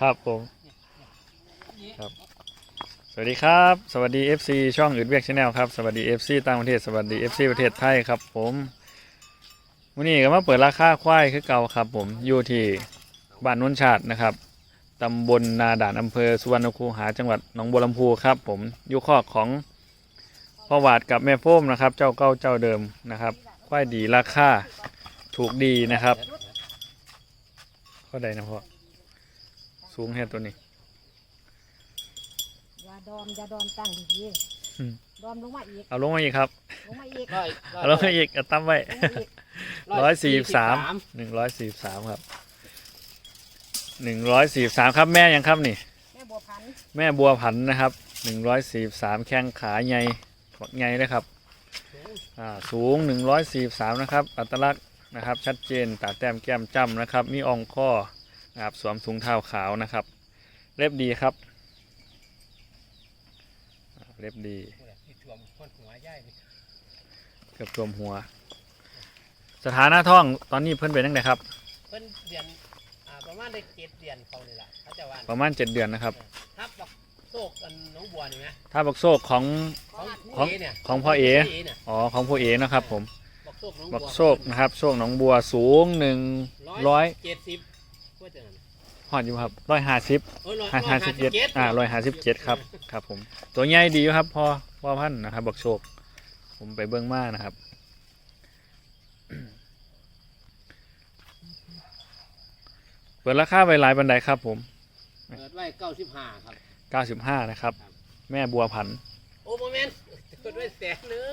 ครับผม ครับ สวัสดีครับ สวัสดี FC ช่องอื่นเวียกชาแนลครับ สวัสดี FC ต่างประเทศ สวัสดี FC ประเทศไทยครับ ผมวันนี้ก็มาเปิดราคาควายคือเก่าครับ ผมอยู่ที่บ้านนนชาตินะครับตำบลนาด่านอำเภอสุวรรณคูหาจังหวัดหนองบัวลำพูครับ ผมอยู่คอของ พ่อหวาดกับแม่โฟมนะครับ เจ้าเก่าเจ้าเดิมนะครับควายดีราคาถูกดีนะครับข้อใดนะพ่อสูงแค่ตัวนี้อย่าดอมอย่าดอมตั้งดีอืมๆดอมลงมาอีกเอาลงมาอีกครับลงมาอีกร้อยเอาลงมาอีกเอาตั้มไว้ลงมาอีกร้อยสี่สิบสามหนึ่งร้อยสี่สิบสามครับหนึ่งร้อยสี่สิบสามครับแม่ยังครับนี่ แม่บัวพันธุ์แม่บัวผันนะครับหนึ่งร้อยสี่สิบสามแข้งขาใหญ่ บักใหญ่นะครับอ่าสูงหนึ่งร้อยสี่สิบสามนะครับ อัตลักษณ์นะครับ ชัดเจนตาแต้มแก้มจ้ำนะครับ มีอ่องข้อนะครับสวมถุงเท้าขาวนะครับ เล็บดีครับอ่าเล็บดีที่ถ่วมคนหัวใหญ่นี่เกือบรวมหัว สถานะท้องตอนนี้เพิ่นเป็นยังไงครับ เพิ่นเดือนอ่าประมาณได้เจ็ดเดือนเขานี่แหละเขาจะว่าประมาณเจ็ดเดือนนะครับทับดอก โซกอันน้องบัวนี่ไหมถ้าบักโซกของของของเเนี่ยของพ่อเอ๋เนี่ยอ๋อของผู้เอนะครับผม บักโซกน้องบับักวโซกนะครับโซกหนองบัวสูงหนึ่งร้อยเจ็ดสิบว่าจะนั่นหอดอยู่ครับร้อยห้าสิบโอ้ยร้อยห้าห้าสิบเจ็ดอ่าร้อยห้าสิบเจ็ดครับครับผมตัวใหญ่ดีอยู่ครับพ่อพ่อพันธุ์นะครับบักโซกผมไปเบิ้งมานะครับ เปิดราคาไปหลายบันไดครับผม เปิดไว้เก้าสิบห้าครับ 95 นะครับ แม่บัวพันธุ์โอ้โมเมนต์เปิดไว้แสนหนึง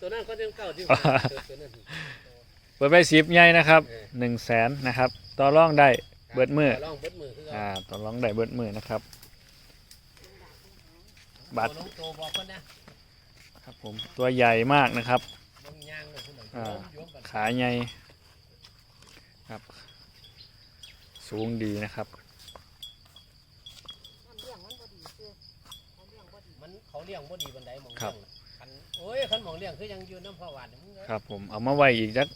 ตัวนั้นก็จะเก้าสิบอ่าห้าตัวนั้นเปิดไปสิบใหญ่นะครับเออหนึ่งแสนนะครับต่อรองได้เบิดมือลองเบิดมือคืออ่าเอาต่อรองได้เบิดมือนะครับบัตรตัวน้องโตบอกเพิ่นนะครับผมตัวใหญ่มากนะครับบางย่างเลยคุณหน่อยอ่าโยมกันขาใหญ่ครับ สูงดีนะครับ มันเลี้ยงมันบ่ดีคือมันเลี้ยงบ่ดี มัน เขาเลี้ยงบ่ดีบันไดหมองครัเลี้บ ยงคันโอ้ยคันหมองเลี้ยงคือยังอยู่น้ำพ่อหวานนี่มึงเอ้ยครับผมเอามาไว้อีกสัก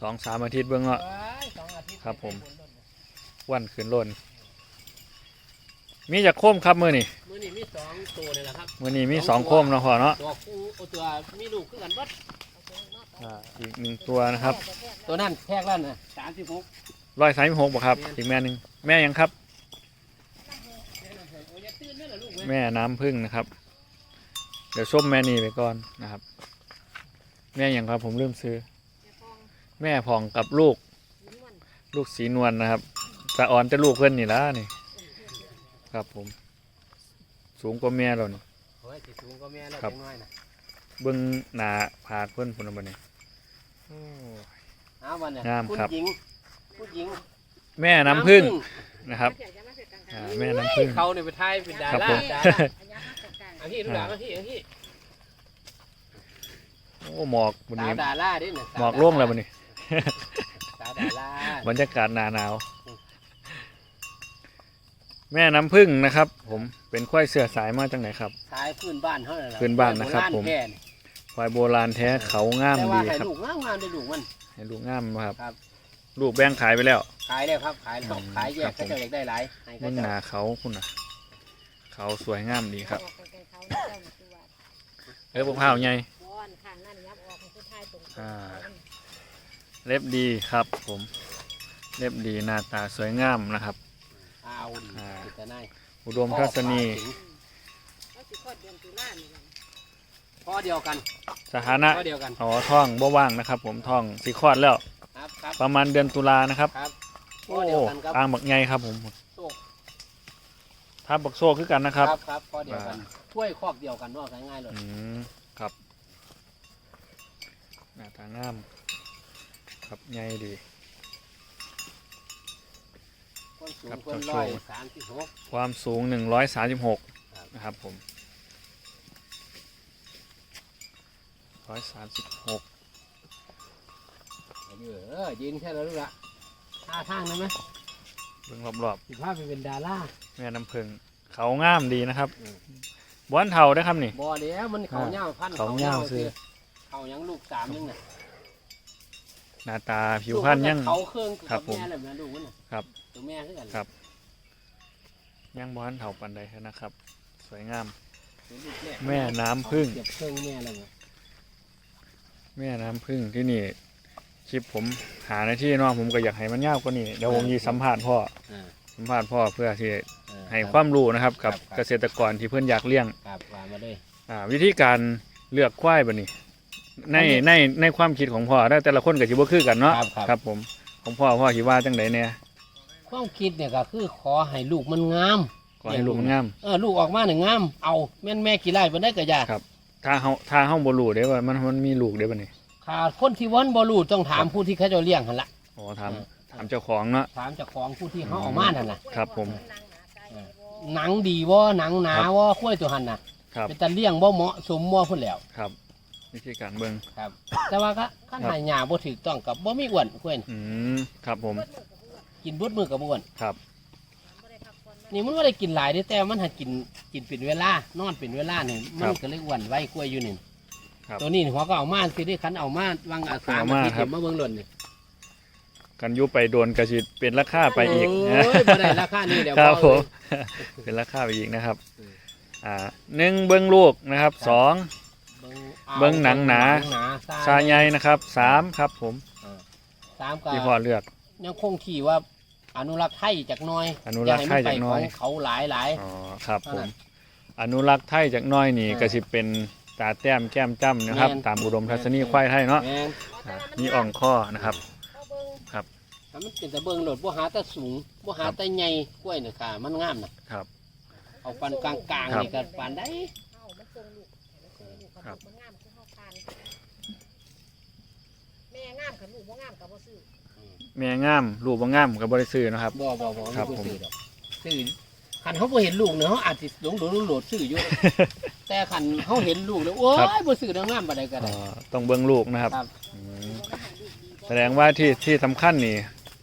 สองสามอาทิตย์เบื้องเนาะว้ายสองอาทิตย์ครับผมไปนนวันขึ้นล้นมีจากโคมครับมือนี่มื้อนี้มีสองตัวนี่แหละครับ มือนี่มีสองโคมเนาะพอเนาะตัวคู่เอาตัวมีลูกคือกันเบัดเอาตัวเนาะเอาอ่าอีกหนึ่งตัวนะครับแแกตัวนั้นแพกแล้วน่ะสามสิบหกร้อยสามสิบหกบ่ครับ อีกแม่หนึ่งแม่ยังครับ โอ้ยอย่าตื่นนั่นแหละลูกเว้ยแม่น้ำพึ่งนะครับเดี๋ยวส้มแม่นี่ไปก่อนนะครับ แม่ยังครับผมลืมซื้อแม่ฟองแม่ผ่องกับลูกหินมันลูกสีนวลนะครับสะออนจะลูกเพื่อนนี่ละนี่ครับผม สูงกว่าแม่เรานี่โอ้ยสิสูงก็แม่แล้วครับจังน้อยน่ะเบิ้งหนาผากเพื่อนพุ่นบันนี้โอ้เอาวันน่ะงามครับผู้หญิงผู้หญิงแม่น้ำพึ่งนะครับเดี๋ยวจะมาเสร็จกลางอ่าๆแม่น้ำพึ่งเขาเนี่ยไปทายเป็นดาครับรา ผมดาอัรานนี้มาเสร็จกลางอันที่ดูดามาที่อันที่โอ้หมอกวันสาวนี้ดาราดิน่ะสาวหมอกล่วงแล้ววันนี้ สาวดาราบรรยากาศหนาหนาว แม่น้ำพึ่งนะครับ ผมเป็นควายเสือสายมาจากไหนครับ สายพื้นบ้านเท่านั้นแหละพื้นบ้านนะครับผมโแท้นี่ควายโบราณแท้เขางามแต่ว่าดีให้ครับ ลูกงามงามได้ลูกมัน ให้ลูกงามครับครับ ลูกแบ่งขายไปแล้ว ขายแล้วครับขายแล้วอืมขายแยครักบผม ก็จะอยากได้หลายให้ก็เบิ่งจะหนาเขาคุณนะเขาสวยงามดีครับออกไปไกล เขาเนี่ยเจ้านี่คือว่าเอ้ยพวกข้าวใหญ่บอนข้างนั่นยับออกให้คือท้ายตรงๆอ่าเล็บดีครับ ผม เล็บดีหน้าตาสวยงามนะครับ เอาดีอ่า ติดแต่นายอุดมทัศนีเขาสิคลอดเดือนตุลานี่แหละพ่อเดียวกันสถานะพ่อเดียวกันอ๋อท้องบ่ว่างนะครับ ผมท้องสีคลอดแล้ว ครับครับประมาณเดือนตุลานะครับ ครับพ่โอ้อเดียวกันครับ อ่างบักใหญ่ครับผมโซ่ ทับบักโซ่คือกันนะครับ ครับพ่อเดียวกันถ้วยครอบเดียวกันว่าง่ายๆเลยอืมครับหน้าตางามครับใหญ่ดีคนสูงครับคนโชว์ร้อยสามสิบหกความสูง 136 นะครับผม 136 เออยืนแค่นั้นลูกละท่าทางนั้นไหมเบิ่งรอบสิภาพไปเป็นดาราๆ แม่น้ำผึ้งเขางามดีนะครับอืมบ้านเทาได้อครับนี่ บ่แล้วมันเขาอ่าเน่าพันเขาเหย้าซื้อยังลูกสามนึงน่ะหน้าตาผิวพรรณยังเขาเครื่องครักับบผมแม่เลยแม่ลูกมันน่ะครับตัวแม่คือกันครับยังบ้านเถาปันใดนะครับ สวยงามเป็นลูกรกแม่น้ำผึ้งเก็บเครื่องแม่แล้วไงแม่น้ำพึ่งที่นี่คลิปผมหาในที่เน้องผมก็อยากให้มันยาวกว่านี้เดี๋ยวผมยีสัมภาษณ์พ่ออ่า สัมภาษณ์พ่อเพื่อที่เออให้ความรู้นะครับกับครับเกษตรกรที่เพื่อนอยากเลี้ยงครับว่ามาเลย อ่าวิธีการเลือกควายแบบนี้ในอันนี้ในในความคิดของพ่อได้แต่ละคนก็สิบ่คือกันเนาะครับครับ ครับผมของพ่อพ่อคิดว่าจังไดเนี่ยความคิดเนี่ยก็คือขอให้ลูกมันงาม ขอให้ลูกมันงาม เออลูกออกมาเนี่ยงาม เอาแม่นแม่กี่ไร่ไปได้ก็อยาครับ ถ้าเฮาถ้าเฮาบ่รู้เด้ว่ามันมันมีลูกเด้บัดนี้ขาดคนที่วันบ่รู้ต้องถามผู้ที่เขาเจะเลี้ยงหันละอ๋อถามเออ ถามเจ้าของเนาะถามเจ้าของผู้ที่เขาเอามานั่นน่ะครับผม หนังดีบ่หนังหนาบ่คุ้ยตัวหันน่ะครับ เป็นตาเลี้ยงบ่เหมาะสมบ่พุ่นแล้วครับวิธีการเบิ่งครับ แต่ว่าก็ขั้นหายหญ้าบ่ถูกต้องกับบ่มีอ้วนคุ้ยน่ะอืมครับผมกินเบดมือกับบ่อ้วนครับ นี่มันบ่ได้กินหลายเด้แต่มันหัดกินกินเป็นเวลานอนเป็นเวลานี่มันก็เลยอ้วนไว้คุ้ยอยู่นี่ครับตัวนี้หัวก็เอามาสิได้คันเอามาวางอาสาเอามามาที่ครับเก็บมาเบิ่งหล่นนี่ กันอยุไปโดนกระสิเป็นราคาไปอีกโอ้ยบ่ได้ราคานี่เดี๋ยวครับอกผเลมยเป็นราคาไปอีกนะครับอืมอ่าหนึ่งเบิ้งลูกนะครับครับสองอาเบิ่งหนังหนาหนังชาใหญ่นะครับสามครับผมสามก็ที่พ่อเลือกยังคงที่ว่าอนุรักษ์ไทยจากหน้อย อนุรักษ์ไทยจากหน้อยาให้มัไปของเขาหลายหลายอ๋อครับเท่าผนั้มนอนุรักษ์ไทยจากหน้อยนี่เออก็สิเป็นตาแต้มแก้มจ้ำนะครับแม่นตามอุดมทัศนีควายไทยเนาะแม่นอ่ามีอ่องข้อนะครับเขาเบิ่ง ถ้ามันเป็นแต่เบิ่งโหลดบ่หาแต่สูงบ่หาแต่ใหญ่กล้วยน่ะค่ะมันงามน่ะครับ เอาปันกลางครับๆนี่ก็ปานได้เฮามันทรงลูกให้มันทรงลูกครับมันงามคือเฮาทานแม่งามกับลูกบ่งามกับบ่ซื้อแม่งามลูกบ่งามกับบริซื้อนะครับ บ่บ่บ่ครับบ่ผม ซื้อดอกซื้อคันเขาบ่เห็นลูกเนี่ยเขาอาจสิหลงโดนโหลดซื้ออยู่ แต่คันเขาเห็นลูกแล้วโอ้ยบ่ซื้อดอกงามปานใดก็อ๋ได้อต้องเบิ้งลูกนะครับครับ อืมแสดงว่าที่ที่สำคัญนี่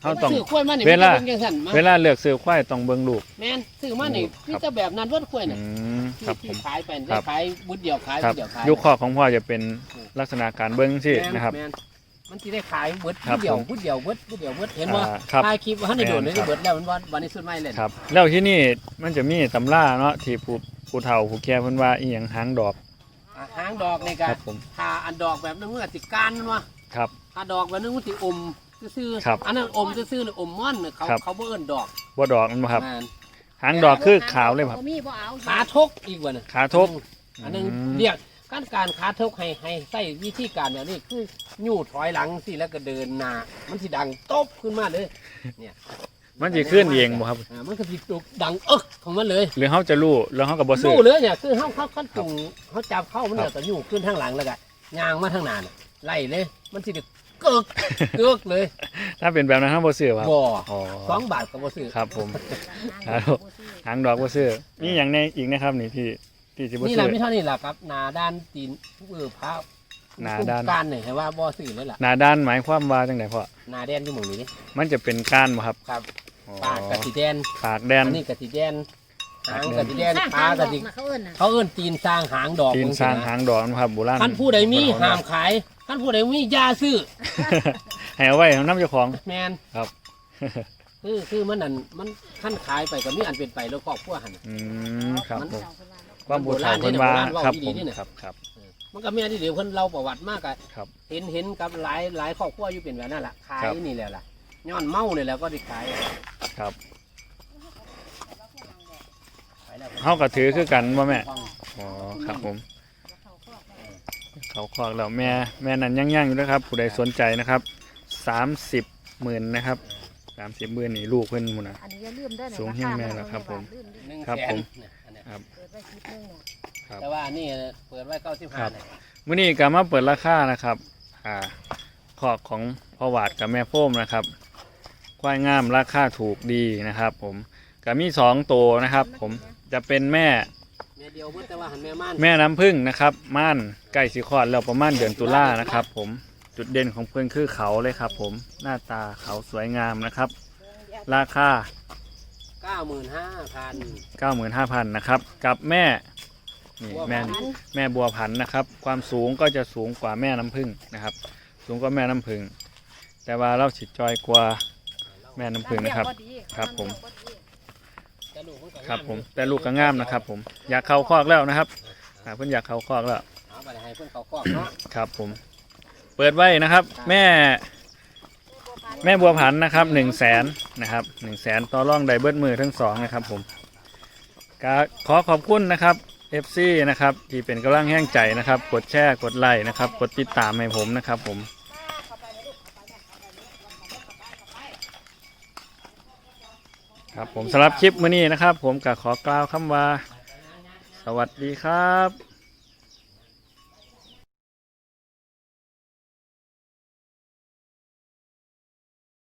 เขาต้อง ซื้อกล้วยมานี่เวลามันจะบิ่งจังซั่นมาเวลาเลือกซื้อควายต้องเบิ้งลูก แม่นซื้อมานี่ครับ มีแต่แบบนั้นเบิดกล้วยน่ะอืมครับผที่ม ขายไปครัได้บขายบุดเดียวขายครับุบดเดียวขายยุคคอกของพ่อจะเป็นลักษณะการเบิ้งที่แม่นะครับ แม่มันสิได้ขายเบิดครับบุดเดียวผมบุดเดียวเบิดบุดเดียวเบิดเห็นว่าอ่าครับถ่ายคลิปว่าให้โดนแม่ได้นครับ เบิดแล้วมันวันวันนี้สุดไม่เลยครับ แล้วที่นี่มันจะมีตำราเนาะที่ผู้ผู้เฒ่าผู้แก่เพิ่นว่าอีหยังหางดอกอ่าหางดอกในคการรับผมทาอันดอกแบบนึงมันก็สิการมันว่าครับ ถ้าดอกแบบนึงมันสิอม ซื่อๆครับอันนั้นอมซื่อๆน่ะอมม่อนน่ะเขาครับ เขาบ่เอิ้นดอกบ่ดอกมันบ่ครับ แม่นหางดอกคือขาวเลยครับบ่มีบ่เอาขาทกอีกว่าน่ะขาทก อันนึงอืม เรียกการการขาทกให้ให้ใส่วิธีการแบบนี้คือยู่ถอยหลังสิแล้วก็เดินหน้ามันสิดังตบขึ้นมาเลยเนี่ยมันสิขึ้นเองบ่ครับ อ่ามันก็สิตุกดังเอิกของมันเลย หรือเฮาจะรู้แล้วเฮาก็บ่ซื้อรู้เลยเนี่ยคือเขาเขาเขาจุงเขาจับเข้ามันครัเนี่ยบก็ยู่ขึ้นทางหลังแล้วก็ย่างมาทางหน้าน่ะไล่เลย มันสิได้ เกิกเกิกเลยถ้าเป็นแบบนั้นเฮาบ่ซื้อครับบ่อ๋อสองบาทก็บ่ซื้อครับผมหางดอกบ่ซื้อหางดอกบ่ซื้อมีหยังในอีกนะครับนี่ที่ที่สิบ่นี่แหซื้ละอไม่เท่านี้แหละครับหนาด้านตีนเออพระหน้าด้านการเนี่ยให้ว่าบ่ซื้อเลยล่ะหน้าด้านหมายความว่าจังไดพ่อหนาแดนอยู่หม่องนี้นี่มันจะเป็นก้านบ่ครับครับอ๋อปากกะสิแดนปากแดนอันนี้กะสิแดนหางปากแดนกะสิแดนสร้างขากะสิหางดอกน่ะเขาเอิ้นน่ะเขาเอิ้นตีนสร้างหางดอกตีนสร้างหางดอกนะครับโบราณคันผู้ใดมีโบรณห้ามขาย คันผู้ใดมีอยาซื้อ ให้เอาไว้ให้น้ำเจ้าของ แมนครับ คือคือมันนั่นมันขั้นขายไปก็มีอันเป็นไปแล้วครอบครัวหันอืมครับผมเจ้าเพิ่นว่าเนาะความโบราณเพิ่นว่าโบราณเว้าครับดีผมๆนี่น่ะครับครับ มันก็มีอันที่เดี๋ยวเพิ่นเล่าประวัติมากอะครับเห็นเห็นกับหลายหลายครอบครัวอยู่เป็นแบบนั้นแหละขายครับนี่แหละล่ะย้อนเมาเนี่ยแหล้วก็ได้ขายครับ ขายแล้วเฮาก็ถือคือกันบ่แม่ อ๋อครับผม เขาคอกแล้วแม่แม่นั้นย่างๆอยู่นะครับ ผู้ใดสนใจนะครับสามสิบหมื่นนะครับสามสิบหมื่นนี่ลูกเพิ่นหมุ่นนะ อันนี้อย่าลืมเด้อเนี่ยสูงแห้งแม่แล้วครับผม ลืมเด้อหนึ่งครับแสผนมเนี่ยอันเนี้ยครับ เปิดไว้คลิปนึงน่ะครับ แต่ว่านี่เปิดไว้เก้าสิบครัห้าบ เนี่ยมื้อนี้ก็มาเปิดราคานะครับ อ่าคอกของพ่อหวาดกับแม่โฟมนะครับควายงามราคาถูกดีนะครับ ผมก็มีสองตัวนะครับ ผมจะเป็นแม่แม่เดียวเพิ่นแต่ว่าหันแม่ม่านแม่น้ำพึ่งนะครับม่านใกล้สีคลอดแล้วประมาณเดือนตุลานะครับ ผมจุดเด่นของเพื่อนคือเขาเลยครับ ผมหน้าตาเขาสวยงามนะครับ ราคา เก้าหมื่นห้าพัน95,000นะครับกับแม่นี่บัวแม่พันธุ์แม่บัวผันนะครับ ความสูงก็จะสูงกว่าแม่น้ำผึ้งนะครับ สูงกว่าแม่น้ำผึ้งแต่ว่าเราสิจอยกว่าแม่น้ำผึ้งนะครับ ครับผมแต่ลูกนก็ ครับงาผมอยู่แต่ลูกก็งามนะครับ ผมอยากเข้าคอกแล้วนะครับอ่าเพิ่นอยากเข้าคอกแล้วเอาไปให้เพิ่นเขาครอบเนาะครับ ผม เปิดไว้นะครับ แม่ แม่บัวผันนะครับหนึ่งแสนนะครับหนึ่งแสนต่อร่องไดเบิร์ดมือทั้งสองนะครับ ผมก็ขอขอบคุณนะครับ FC นะครับที่เป็นกำลังแห้งใจนะครับ กดแชร์กดไลค์นะครับ กดติดตามให้ผมนะครับ ผม ครับผมสำหรับคลิปมื้อนี้นะครับ ผมก็ขอกล่าวคำว่า สวัสดีครับ